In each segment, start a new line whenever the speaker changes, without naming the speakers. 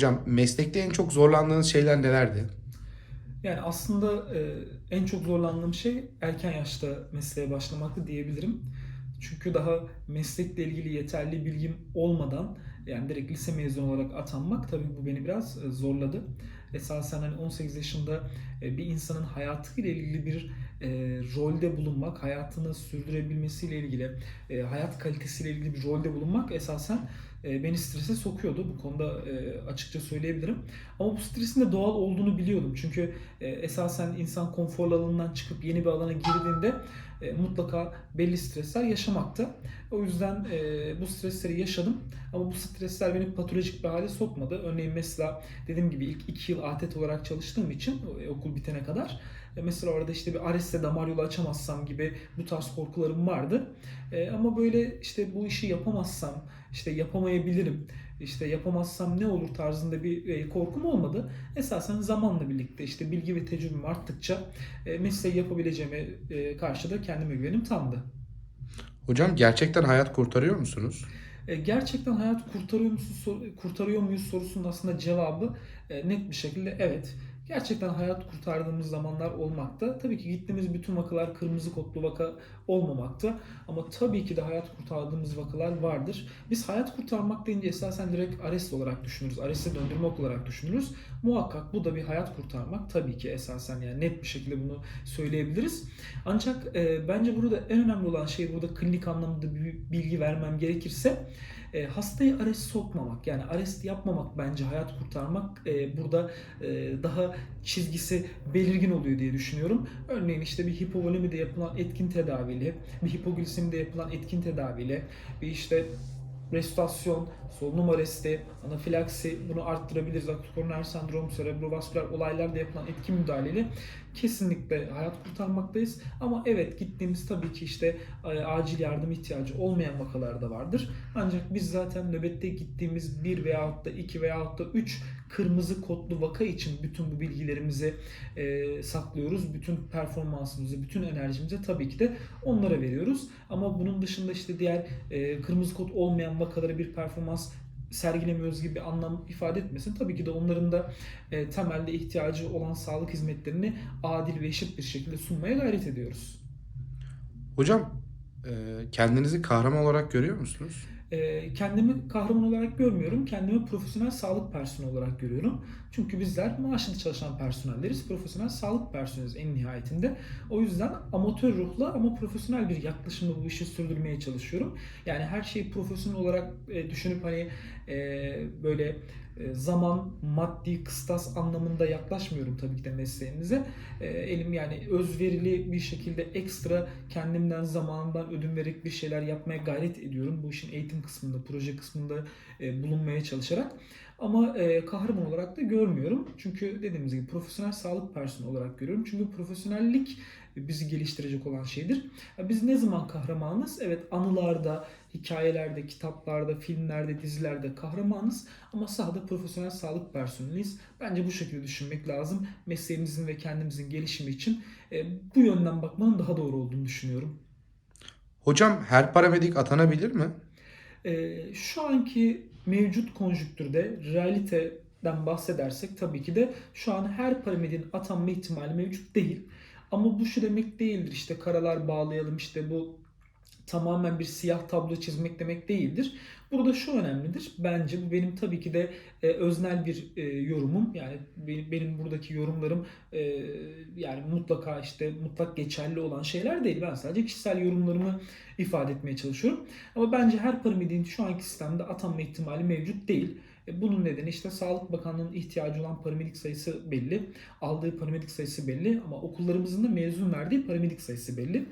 Hocam meslekte en çok zorlandığınız şeyler nelerdi?
Yani aslında e, en çok zorlandığım şey erken yaşta mesleğe başlamaktı diyebilirim. Çünkü daha meslekle ilgili yeterli bilgim olmadan yani direkt lise mezunu olarak atanmak tabii bu beni biraz e, zorladı. Esasen hani 18 yaşında e, bir insanın hayatıyla ilgili bir e, rolde bulunmak, hayatını sürdürebilmesiyle ilgili, e, hayat kalitesiyle ilgili bir rolde bulunmak esasen e, beni strese sokuyordu. Bu konuda e, açıkça söyleyebilirim. Ama bu stresin de doğal olduğunu biliyordum. Çünkü e, esasen insan konfor alanından çıkıp yeni bir alana girdiğinde e, mutlaka belli stresler yaşamakta. O yüzden e, bu stresleri yaşadım. Ama bu stresler beni patolojik bir hale sokmadı. Örneğin mesela dediğim gibi ilk iki yıl ATET olarak çalıştığım için e, okul bitene kadar e, Mesela orada işte bir Ares'te damar yolu açamazsam gibi bu tarz korkularım vardı. E, ama böyle işte bu işi yapamazsam, işte yapamayabilirim, işte yapamazsam ne olur tarzında bir e, korkum olmadı. Esasen zamanla birlikte işte bilgi ve tecrübem arttıkça e, mesleği yapabileceğime e, karşı da kendime güvenim tamdı.
Hocam gerçekten hayat kurtarıyor musunuz?
E, Gerçekten hayat kurtarıyor musun, sor- kurtarıyor muyuz sorusunun aslında cevabı e, net bir şekilde evet. Gerçekten hayat kurtardığımız zamanlar olmakta. Tabii ki gittiğimiz bütün vakalar kırmızı kodlu vaka olmamakta. Ama tabii ki de hayat kurtardığımız vakalar vardır. Biz hayat kurtarmak deyince esasen direkt arrest olarak düşünürüz. Arreste döndürmek olarak düşünürüz. Muhakkak bu da bir hayat kurtarmak. Tabii ki esasen yani net bir şekilde bunu söyleyebiliriz. Ancak e, bence burada en önemli olan şey burada klinik anlamda bir bilgi vermem gerekirse e, hastayı arrest sokmamak yani arrest yapmamak bence hayat kurtarmak e, burada e, daha çizgisi belirgin oluyor diye düşünüyorum. Örneğin işte bir hipovolemide yapılan etkin tedaviyle, bir hipoglisemide yapılan etkin tedaviyle, bir işte restorasyon, solunum arresti, anafilaksi bunu arttırabiliriz. Akut koroner sendrom, serebrovasküler olaylarda yapılan etkin müdahaleyle kesinlikle hayat kurtarmaktayız. Ama evet gittiğimiz tabii ki işte e, acil yardım ihtiyacı olmayan vakalar da vardır. Ancak biz zaten nöbette gittiğimiz bir veyahut da iki veyahut da üç kırmızı kodlu vaka için bütün bu bilgilerimizi e, saklıyoruz. Bütün performansımızı, bütün enerjimizi tabii ki de onlara veriyoruz. Ama bunun dışında işte diğer e, kırmızı kod olmayan vakalara bir performans sergilemiyoruz gibi bir anlam ifade etmesin. Tabii ki de onların da e, temelde ihtiyacı olan sağlık hizmetlerini adil ve eşit bir şekilde sunmaya gayret ediyoruz.
Hocam e, kendinizi kahraman olarak görüyor musunuz?
E, kendimi kahraman olarak görmüyorum. Kendimi profesyonel sağlık personeli olarak görüyorum. Çünkü bizler maaşlı çalışan personelleriz. Profesyonel sağlık personeliyiz en nihayetinde. O yüzden amatör ruhla ama profesyonel bir yaklaşımla bu işi sürdürmeye çalışıyorum. Yani her şeyi profesyonel olarak e, düşünüp hani e, böyle zaman, maddi, kıstas anlamında yaklaşmıyorum tabii ki de mesleğimize. E, elim yani özverili bir şekilde ekstra kendimden, zamanımdan ödün vererek bir şeyler yapmaya gayret ediyorum. Bu işin eğitim kısmında, proje kısmında e, bulunmaya çalışarak. Ama e, kahraman olarak da görmüyorum. Çünkü dediğimiz gibi profesyonel sağlık personeli olarak görüyorum. Çünkü profesyonellik bizi geliştirecek olan şeydir. Biz ne zaman kahramanız? Evet anılarda, hikayelerde, kitaplarda, filmlerde, dizilerde kahramanız ama sahada profesyonel sağlık personeliyiz. Bence bu şekilde düşünmek lazım. Mesleğimizin ve kendimizin gelişimi için e, bu yönden bakmanın daha doğru olduğunu düşünüyorum.
Hocam her paramedik atanabilir mi?
E, şu anki mevcut konjüktürde realiteden bahsedersek tabii ki de şu an her paramedin atanma ihtimali mevcut değil. Ama bu şu demek değildir işte karalar bağlayalım işte bu tamamen bir siyah tablo çizmek demek değildir. Burada şu önemlidir. Bence bu benim tabii ki de e, öznel bir e, yorumum. Yani benim, benim buradaki yorumlarım e, yani mutlaka işte mutlak geçerli olan şeyler değil. Ben sadece kişisel yorumlarımı ifade etmeye çalışıyorum. Ama bence her piramidin şu anki sistemde atanma ihtimali mevcut değil. E, Bunun nedeni işte Sağlık Bakanlığı'nın ihtiyacı olan paramedik sayısı belli. Aldığı paramedik sayısı belli ama okullarımızın da mezun verdiği paramedik sayısı belli.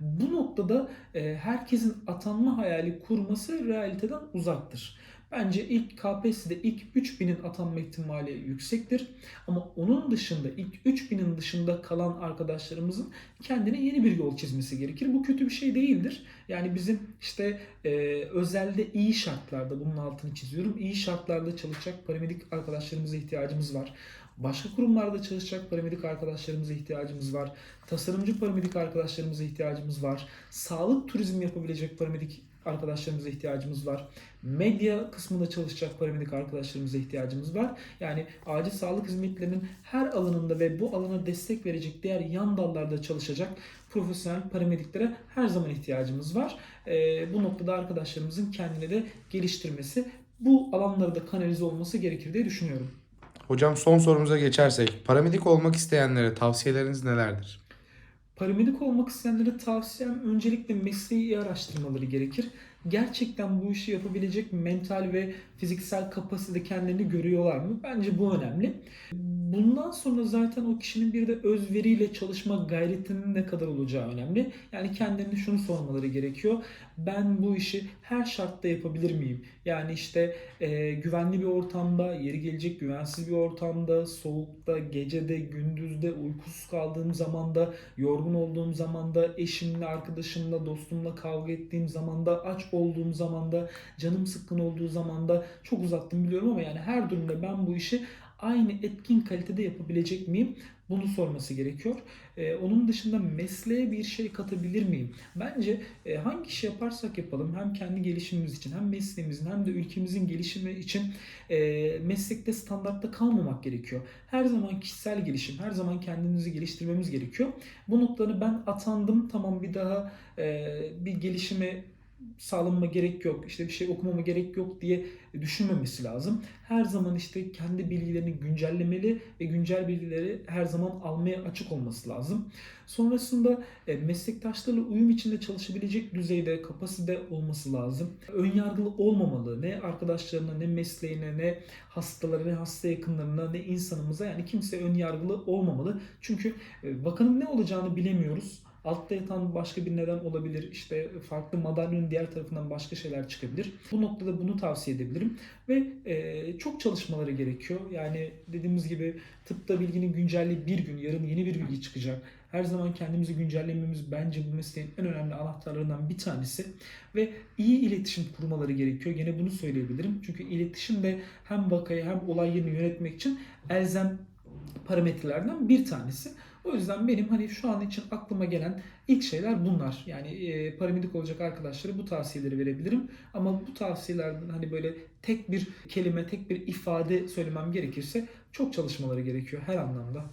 Bu noktada e, herkesin atanma hayali kurması realiteden uzaktır. Bence ilk KPSS'de ilk 3000'in atanma ihtimali yüksektir. Ama onun dışında ilk 3000'in dışında kalan arkadaşlarımızın kendine yeni bir yol çizmesi gerekir. Bu kötü bir şey değildir. Yani bizim işte e, özelde iyi şartlarda bunun altını çiziyorum. İyi şartlarda çalışacak paramedik arkadaşlarımıza ihtiyacımız var. Başka kurumlarda çalışacak paramedik arkadaşlarımıza ihtiyacımız var. Tasarımcı paramedik arkadaşlarımıza ihtiyacımız var. Sağlık turizmi yapabilecek paramedik arkadaşlarımıza ihtiyacımız var. Medya kısmında çalışacak paramedik arkadaşlarımıza ihtiyacımız var. Yani acil sağlık hizmetlerinin her alanında ve bu alana destek verecek diğer yan dallarda çalışacak profesyonel paramediklere her zaman ihtiyacımız var. Ee, bu noktada arkadaşlarımızın kendini de geliştirmesi, bu alanlara da kanalize olması gerekir diye düşünüyorum.
Hocam son sorumuza geçersek paramedik olmak isteyenlere tavsiyeleriniz nelerdir?
Paramedik olmak isteyenlere tavsiyem öncelikle mesleği iyi araştırmaları gerekir. Gerçekten bu işi yapabilecek mental ve fiziksel kapasite kendilerini görüyorlar mı? Bence bu önemli. Bundan sonra zaten o kişinin bir de özveriyle çalışma gayretinin ne kadar olacağı önemli. Yani kendilerine şunu sormaları gerekiyor. Ben bu işi her şartta yapabilir miyim? Yani işte e, güvenli bir ortamda, yeri gelecek güvensiz bir ortamda, soğukta, gecede, gündüzde, uykusuz kaldığım zamanda, yorgun olduğum zamanda, eşimle, arkadaşımla, dostumla kavga ettiğim zamanda, aç olduğum zamanda, canım sıkkın olduğu zamanda çok uzattım biliyorum ama yani her durumda ben bu işi aynı etkin kalitede yapabilecek miyim? Bunu sorması gerekiyor. Ee, onun dışında mesleğe bir şey katabilir miyim? Bence e, hangi iş yaparsak yapalım hem kendi gelişimimiz için hem mesleğimizin hem de ülkemizin gelişimi için e, meslekte standartta kalmamak gerekiyor. Her zaman kişisel gelişim, her zaman kendimizi geliştirmemiz gerekiyor. Bu noktaları ben atandım tamam bir daha e, bir gelişime sağlanma gerek yok, işte bir şey okumama gerek yok diye düşünmemesi lazım. Her zaman işte kendi bilgilerini güncellemeli ve güncel bilgileri her zaman almaya açık olması lazım. Sonrasında e, meslektaşlarla uyum içinde çalışabilecek düzeyde kapasite olması lazım. Önyargılı olmamalı. Ne arkadaşlarına, ne mesleğine, ne hastalara, ne hasta yakınlarına, ne insanımıza yani kimse önyargılı olmamalı. Çünkü e, bakanın ne olacağını bilemiyoruz. Altta yatan başka bir neden olabilir. İşte farklı madalyonun diğer tarafından başka şeyler çıkabilir. Bu noktada bunu tavsiye edebilirim. Ve e, çok çalışmaları gerekiyor. Yani dediğimiz gibi tıpta bilginin güncelliği bir gün, yarın yeni bir bilgi çıkacak. Her zaman kendimizi güncellememiz bence bu mesleğin en önemli anahtarlarından bir tanesi. Ve iyi iletişim kurmaları gerekiyor. Gene bunu söyleyebilirim. Çünkü iletişim de hem vakayı hem olay yerini yönetmek için elzem parametrelerden bir tanesi. O yüzden benim hani şu an için aklıma gelen ilk şeyler bunlar. Yani e, paramedik olacak arkadaşlara bu tavsiyeleri verebilirim. Ama bu tavsiyelerden hani böyle tek bir kelime, tek bir ifade söylemem gerekirse çok çalışmaları gerekiyor her anlamda.